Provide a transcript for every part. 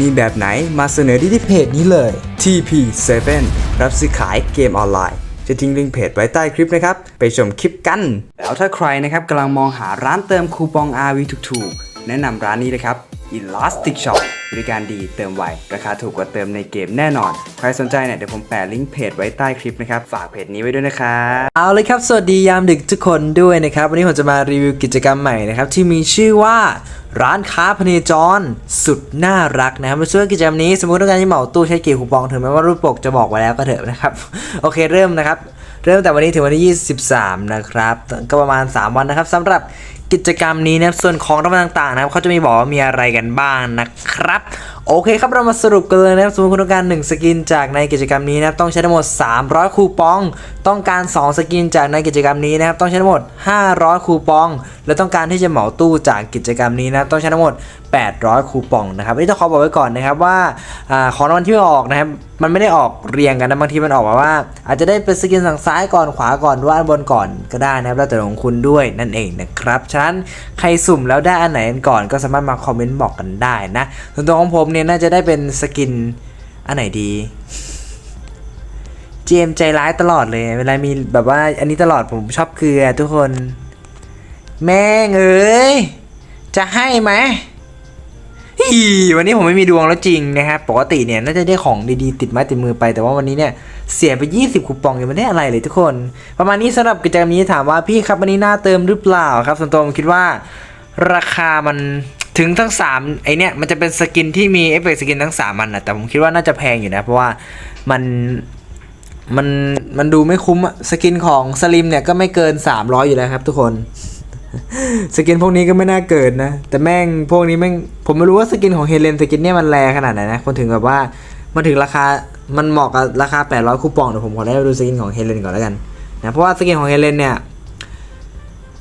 มีแบบไหนมาเสนอที่ที่เพจนี้เลย TP7 รับซื้อขายเกมออนไลน์ จะทิ้งลิงก์เพจไว้ใต้คลิปนะครับ ไปชมคลิปกัน แล้วถ้าใครนะครับกำลังมองหาร้านเติมคูปอง RV ถูกๆ แนะนำร้านนี้เลยครับ Elastic Shop บริการดีเติมไว ราคาถูกกว่าเติมในเกมแน่นอน ใครสนใจเนี่ยเดี๋ยวผมแปะลิงก์เพจไว้ใต้คลิปนะครับ ฝากเพจนี้ไว้ด้วยนะครับเอาเลยครับ สวัสดียามดึกทุกคนด้วยนะครับ วันนี้ผมจะมารีวิวกิจกรรมใหม่นะครับ ที่มีชื่อว่าร้านค้าพเนจรสุดน่ารักนะครับมาช่วยกิจกรรมนี้สมมติต้องการที่เหมาตู้ใช้กี่คูปองถึงแม้ว่ารูปปกจะบอกไว้แล้วก็เถอะนะครับ โอเคเริ่มนะครับ เริ่มแต่วันนี้ถึงวันที่ 23 นะครับ ก็ประมาณ 3 วันนะครับสำหรับ กิจกรรมนี้นะครับส่วนของรางวัลต่างๆนะครับเขาจะมีบอกว่ามีอะไรกันบ้างนะครับ โอเคครับเรามาสรุปกันเลยนะครับสมมติคุณต้องการ 1 สกินจากในกิจกรรมนี้นะครับต้องใช้ทั้งหมด 300 คูปอง ต้องการ 2 สกินจากในกิจกรรมนี้นะครับต้องใช้ทั้งหมด 500 คูปอง และต้องการที่จะเหมาตู้จากกิจกรรมนี้นะต้องใช้ทั้งหมด 800 คูปองนะครับนนี้ต้องขอบอกไว้ก่อนนะครับว่าอของรางวัลที่ออกนะครับมันไม่ได้ออกเรียงกันนะบางทีมันออกมาว่า อาจจะได้เป็นสกินสั่งซ้ายก่อนขวาก่อนว่านบนก่อนก็ได้นะครับแล้วแต่ของคุณด้วยนั่นเองนะครับฉะนั้นใครสุ่มแล้วได้อันไหนก่อนก็สามารถมาคอมเมนต์บอกกันได้นะส่วนตัวของผมเนี่ยน่าจะได้เป็นสกิน อันไหนดีเจมใจร้ายตลอดเลย เวลามีแบบว่าอันนี้ตลอดผมชอบเกลือทุกคน แม่งเอ้ย จะให้ไหมอีวันนี้ผมไม่มีดวงแล้วจริงนะครับ ปกติเนี่ยน่าจะได้ของดีๆ ติดไม้ติดมือไป แต่ว่าวันนี้เนี่ยเสียไป 20 คูปองยังไม่ได้อะไรเลยทุกคน ประมาณนี้สำหรับกิจกรรมนี้ถามว่าพี่ครับวันนี้น่าเติมหรือเปล่าครับส่วนตัวผมคิดว่า ราคามัน ถึงทั้ง 3 ไอเนี่ยมันจะเป็นสกินที่มีเอฟเฟกต์สกินทั้ง 3 มันนะแต่ผมคิดว่าน่าจะแพงอยู่นะ เพราะว่ามันมันมันดูไม่คุ้มอะสกินของสลิมเนี่ยก็ไม่เกิน 300 อยู่แล้วครับทุกคน สกินพวกนี้ก็ไม่น่าเกิดนะ แต่แม่งพวกนี้แม่งผมไม่รู้ว่าสกินของเฮเลนสกินเนี่ยมันแรงขนาดไหนนะคนถึงแบบว่ามันถึงราคามันเหมาะกับราคา 800 คูปองเดี๋ยวผมขอได้ดูสกินของเฮเลนก่อนแล้วกันนะเพราะว่าสกินของเฮเลนเนี่ย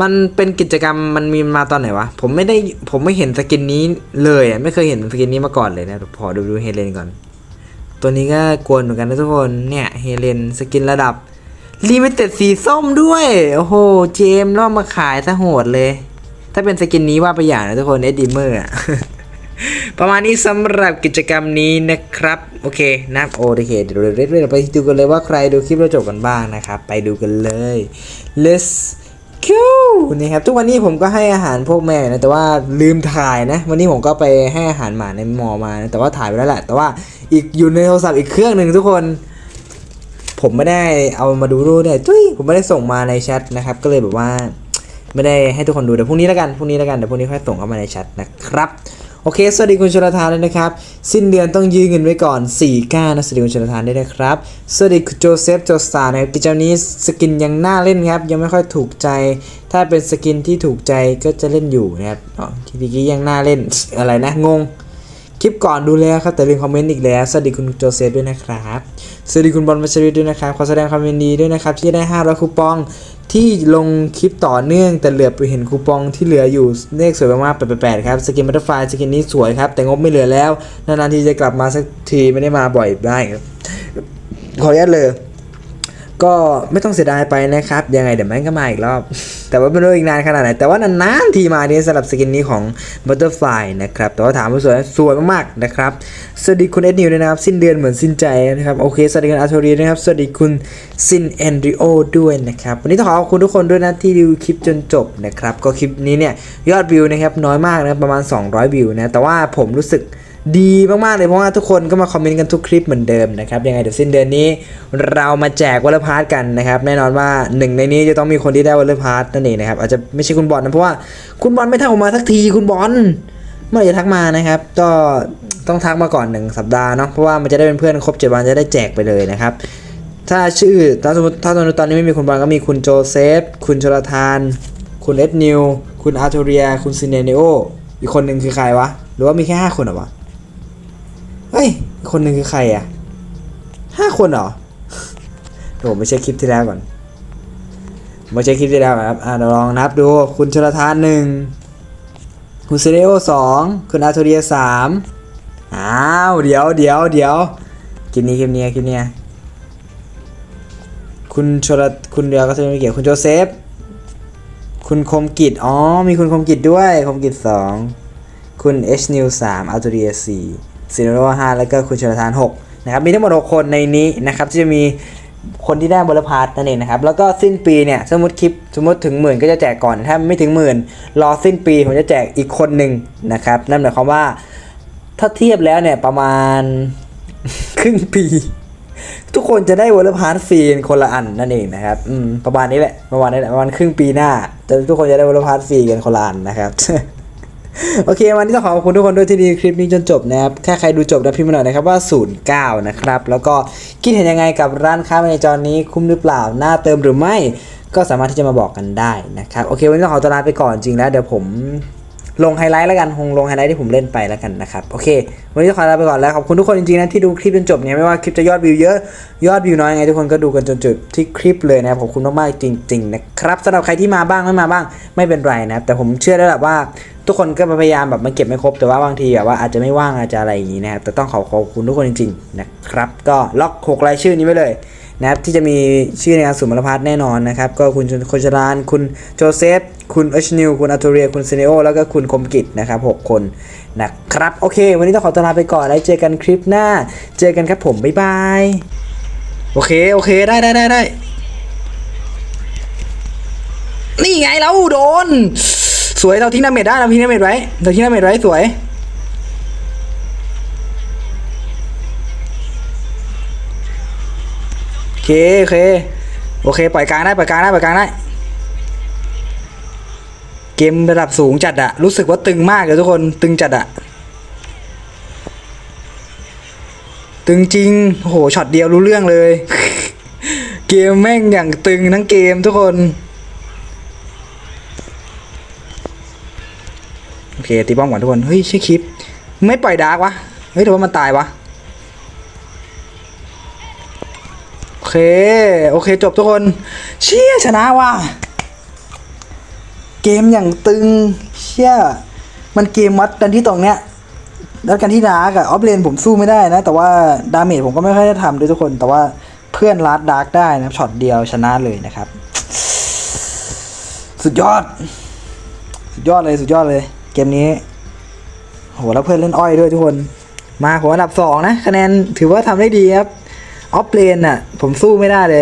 มันเป็นกิจกรรมมันมีมาตอนไหนวะ ผมไม่ได้ผมไม่เห็นสกินนี้เลยอะไม่เคยเห็นสกินนี้มาก่อนเลยนะพอดูดูเฮเลนก่อน ตัวนี้ก็กวนเหมือนกันนะทุกคนเนี่ยเฮเลนสกินระดับลิมิเต็ดสีส้มด้วย โอ้โห เจมส์ล่อมาขายซะโหดเลย ถ้าเป็นสกินนี้ว่าไปอย่างนะทุกคนเอ็ดดิเมอร์อะประมาณนี้สำหรับกิจกรรมนี้นะครับ โอเคนะโอเคเดี๋ยวเราเรื่อยๆไปดูกันเลยว่าใครดูคลิปเราจบกันบ้างนะครับ ไปดูกันเลย let's คิวนี่ครับ ทุกวันนี้ผมก็ให้อาหารพวกแมวนะแต่ว่าลืมถ่ายนะ วันนี้ผมก็ไปให้อาหารหมาในมอมานะแต่ว่าถ่ายไปแล้วแหละ แต่ว่าอีกอยู่ในโทรศัพท์อีกเครื่องหนึ่งทุกคน ผมไม่ได้เอามาดูรูปเนี่ยจุ้ยผมไม่ได้ส่งมาในแชทนะครับ ก็เลยแบบว่า ไม่ได้ให้ทุกคนดูเดี๋ยวพรุ่งนี้แล้วกันพรุ่งนี้แล้วกันเดี๋ยวพรุ่งนี้ค่อยส่งเข้ามาในแชทนะครับ โอเค สวัสดีคุณชลทานเลยนะครับ สิ้นเดือนต้องยืมเงินไว้ก่อน4ก้านะสวัสดีคุณชลทานด้วยนะครับ สวัสดีคุณโจเซฟโจสตาร์นะครับกิจกรรมนี้สกินยังน่าเล่นครับ ยังไม่ค่อยถูกใจ ถ้าเป็นสกินที่ถูกใจก็จะเล่นอยู่นะครับอ๋อทีนี้ยังน่าเล่นอะไรนะงง คลิปก่อนดูแล้วครับแต่ลืมคอมเมนต์อีกแล้ว สวัสดีคุณโจเซฟด้วยนะครับ สวัสดีคุณบอลมัชริตด้วยนะครับ ขอแสดงความยินดีด้วยนะครับ ที่ได้500คูปองที่ลงคลิปต่อเนื่อง แต่เหลือไปเห็นคูปองที่เหลืออยู่เลขสวยมากๆ888ครับ สกินบัตเตอร์ไฟสกินนี้สวยครับ แต่งบไม่เหลือแล้ว นานๆทีจะกลับมาสักทีไม่ได้มาบ่อยได้ครับ ขออนุญาตเลย ก็ไม่ต้องเสียดายไปนะครับ ยังไงเดี๋ยวแม่งก็มาอีกรอบ แต่ว่าไม่รู้อีกนานขนาดไหน แต่ว่านานๆทีมาเนี่ยสำหรับสกินนี้ของ Butterfly นะครับ แต่ว่าถามว่าสวยสวยมากๆนะครับ สวัสดีคุณเอ็ดนิวนะครับ สิ้นเดือนเหมือนสิ้นใจนะครับ โอเค สวัสดีคุณอาร์โทรีนะครับ สวัสดีคุณซินแอนดริโอด้วยนะครับ วันนี้ต้องขอขอบคุณทุกคนด้วยนะที่ดูคลิปจนจบนะครับ ก็คลิปนี้เนี่ยยอดวิวนะครับน้อยมากนะประมาณ 200 วิวนะ แต่ว่าผมรู้สึก ดีมากๆเลยเพราะว่าทุกคนก็มาคอมเมนต์กันทุกคลิปเหมือนเดิมนะครับยังไงเดี๋ยวสิ้นเดือนนี้ เรามาแจกวอลเลย์พาร์ทกันนะครับแน่นอนว่าหนึ่งในนี้จะต้องมีคนที่ได้วอลเลย์พาร์ทนั่นเองนะครับอาจจะไม่ใช่คุณบอลนะเพราะว่าคุณบอลไม่ทักออกมาสักทีคุณบอลเมื่อไหร่จะทักมานะครับ ก็ต้องทักมาก่อนหนึ่งสัปดาห์เนาะเพราะว่ามันจะได้เป็นเพื่อนครบเจ็ดวันจะได้แจกไปเลยนะครับถ้าชื่อถ้าสมมติถ้าตอนนี้ไม่มีคุณบอลก็มีคุณโจเซฟคุณชลทาน คุณเอ็ดนิวคุณอาร์โทเรีย คุณซินเนเนโออีกคนหนึ่งคือใครวะ หรือว่ามีแค่ห้าคนหรอวะ้ย คนหนึ่งคือใครอะห้าคนเหรอเดี๋ยวผมไปเช็คลิปที่แล้วก่อนผมมาเช็คลิปที่แล้วครับอ่าลองนับดู คุณชลทานหนึ่งคุณเซเรโอสองคุณอาร์โทเรียสามอ้าว เดี๋ยวเดี๋ยวเดี๋ยวคลิปนี้คลิปนี้คลิปนี้คุณชลคุณเดียวก็จะไม่เกี่ยวคุณโจเซฟ คุณคมกิจอ๋อ มีคุณคมกิจด้วย คมกิจสองคุณเอชนิวสามอัลตูเรียสี่ ซีโนโรห้าแล้วก็คุณชลทานหกนะครับมีทั้งหมด6คนในนี้นะครับที่จะมีคนที่ได้บอลพาร์ตนั่นเองนะครับแล้วก็สิ้นปีเนี่ยสมมติคลิปสมมติถึงหมื่นก็จะแจกก่อนถ้าไม่ถึงหมื่นรอสิ้นปีผมจะแจกอีกคนหนึ่งนะครับนั่นหมายความว่าถ้าเทียบแล้วเนี่ยประมาณครึ่งปี ทุกคนจะได้วอลเลย์พาร์ทฟรีคนละอันนั่นเองนะครับอืมประมาณนี้แหละประมาณนี้แหละประมาณครึ่งปีหน้าจะทุกคนจะได้วอลเลย์พาร์ทฟรีกันคนละอันนะครับ โอเค วันนี้ต้องขอขอบคุณทุกคนด้วยที่ดูคลิปนี้จนจบนะครับถ้าใครดูจบนะพิมพ์มาหน่อยนะครับว่า 09 นะครับ แล้วก็คิดเห็นยังไงกับร้านค้าในจอนี้คุ้มหรือเปล่าน่าเติมหรือไม่ ก็สามารถที่จะมาบอกกันได้นะครับ โอเค วันนี้ต้องขอตัวลาไปก่อนจริงแล้วเดี๋ยวผม ลงไฮไลท์แล้วกันคงลงไฮไลท์ที่ผมเล่นไปแล้วกันนะครับโอเค วันนี้ต้องขอลาไปก่อนแล้วขอบคุณทุกคนจริงๆนะที่ดูคลิปจนจบเนี่ยไม่ว่าคลิปจะยอดวิวเยอะยอดวิวน้อยยังไงทุกคนก็ดูกันจนจบที่คลิปเลยนะครับขอบคุณมากๆจริง ๆ นะครับสำหรับใครที่มาบ้างไม่มาบ้างไม่เป็นไรนะครับแต่ผมเชื่อได้แหละว่าทุกคนก็พยายามแบบมาเก็บไม่ครบแต่ว่าบางทีแบบว่าอาจจะไม่ว่างอาจจะอะไรอย่างนี้นะครับแต่ต้องขอขอบคุณทุกคนจริงๆนะครับก็ล็อกหกรายชื่อนี้ไว้เลย นะครับที่จะมีชื่อในงานสุมรพัฒน์แน่นอนนะครับ ก็คุณโคนชราน คุณโจเซฟ คุณเอชนิว คุณอัตเรีย คุณเซเนโอ แล้วก็คุณคมกิจนะครับหกคนนะครับ โอเค วันนี้ต้องขอตลาไปก่อนแล้วเจอกันคลิปหน้า เจอกันครับผม บ๊ายบาย โอเค โอเค ได้ได้ได้ได้นี่ไงเราโดน สวยเราทิ้งดาเมจได้เราทิ้งดาเมจไว้เราทิ้งดาเมจไว้สวย เคโอเคโอเคปล่อยกลางได้ปล่อยกลางได้ปล่อยกลางได้เกมระดับสูงจัดอะรู้สึกว่าตึงมากเลยทุกคนตึงจัดอะตึงจริงโหช็อตเดียวรู้เรื่องเลย เกมแม่งอย่างตึงทั้งเกมทุกคนโอเคตีป้อมก่อนทุกคนเฮ้ยใช่คลิป ไม่ปล่อยดาร์กวะเฮ้ยแต่ว่ามันตายวะ เค โอเคจบทุกคน เชี่ยชนะว่ะ เกมอย่างตึง เชี่ยมันเกมวัดกันที่ตรงเนี้ยแล้วกันที่ดาร์กอะออฟเลนผมสู้ไม่ได้นะ แต่ว่าดาเมจผมก็ไม่ค่อยได้ทำด้วยทุกคน แต่ว่าเพื่อนลัดดาร์กได้นะช็อตเดียวชนะเลยนะครับ สุดยอด สุดยอดเลยสุดยอดเลย เกมนี้โหแล้วเพื่อนเล่นอ้อยด้วยทุกคน มาผมอันดับสองนะคะแนนถือว่าทำได้ดีครับ ออฟเลนอะ ผมสู้ไม่ได้เลย